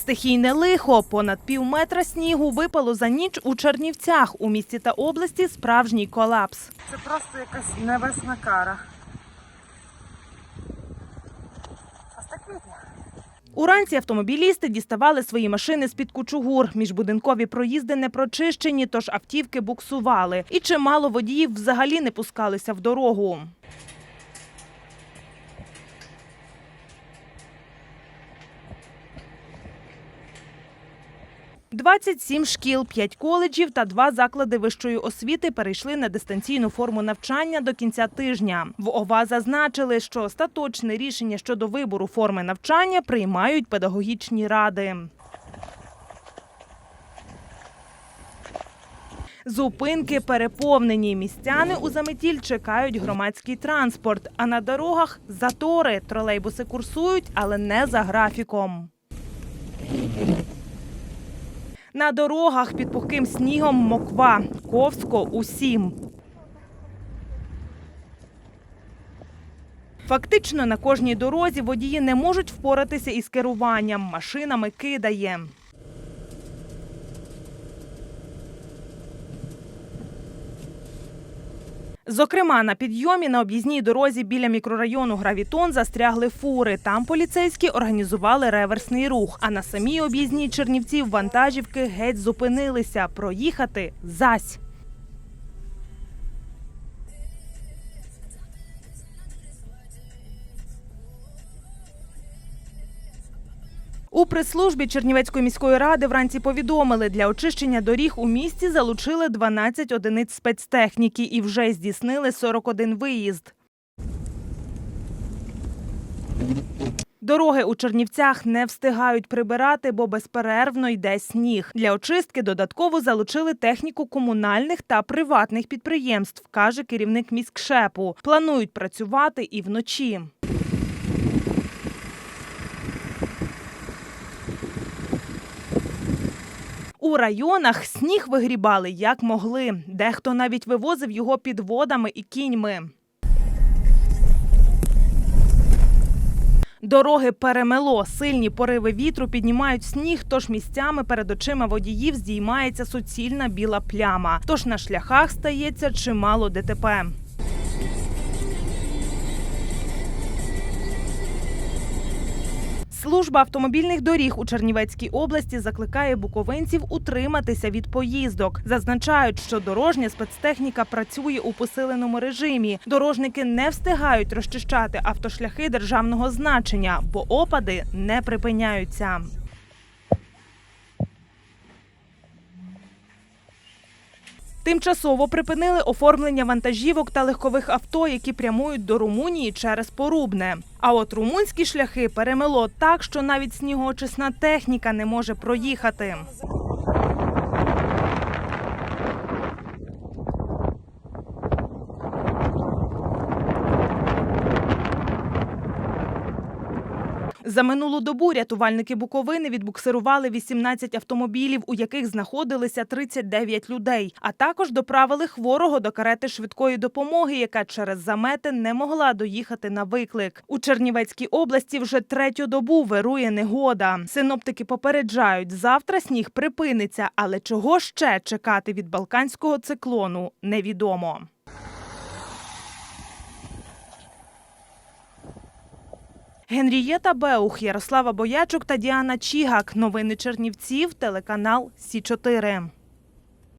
Стихійне лихо. Понад пів метра снігу випало за ніч у Чернівцях. У місті та області справжній колапс. Це просто якась небесна кара. Уранці автомобілісти діставали свої машини з-під кучугур. Міжбудинкові проїзди не прочищені, тож автівки буксували. І чимало водіїв взагалі не пускалися в дорогу. «27 шкіл, 5 коледжів та два заклади вищої освіти перейшли на дистанційну форму навчання до кінця тижня. В ОВА зазначили, що остаточне рішення щодо вибору форми навчання приймають педагогічні ради. Зупинки переповнені. Містяни у заметіль чекають громадський транспорт. А на дорогах затори. Тролейбуси курсують, але не за графіком. На дорогах під пухким снігом моква. Ковсько усім. Фактично на кожній дорозі водії не можуть впоратися із керуванням. Машинами кидає. Зокрема, на підйомі на об'їзній дорозі біля мікрорайону Гравітон застрягли фури. Там поліцейські організували реверсний рух. А на самій об'їзній Чернівців вантажівки геть зупинилися. Проїхати зась. У прес-службі Чернівецької міської ради вранці повідомили, для очищення доріг у місті залучили 12 одиниць спецтехніки і вже здійснили 41 виїзд. Дороги у Чернівцях не встигають прибирати, бо безперервно йде сніг. Для очистки додатково залучили техніку комунальних та приватних підприємств, каже керівник міськшепу. Планують працювати і вночі. У районах сніг вигрібали як могли. Дехто навіть вивозив його підводами і кіньми. Дороги перемело. Сильні пориви вітру піднімають сніг, тож місцями перед очима водіїв здіймається суцільна біла пляма. Тож на шляхах стається чимало ДТП. Служба автомобільних доріг у Чернівецькій області закликає буковинців утриматися від поїздок. Зазначають, що дорожня спецтехніка працює у посиленому режимі. Дорожники не встигають розчищати автошляхи державного значення, бо опади не припиняються. Тимчасово припинили оформлення вантажівок та легкових авто, які прямують до Румунії через Порубне. А от румунські шляхи перемело так, що навіть снігоочисна техніка не може проїхати. За минулу добу рятувальники Буковини відбуксирували 18 автомобілів, у яких знаходилися 39 людей. А також доправили хворого до карети швидкої допомоги, яка через замети не могла доїхати на виклик. У Чернівецькій області вже третю добу вирує негода. Синоптики попереджають, завтра сніг припиниться, але чого ще чекати від балканського циклону невідомо. Генрієта Беух, Ярослава Боячук та Діана Чігак. Новини Чернівців, телеканал Сі 4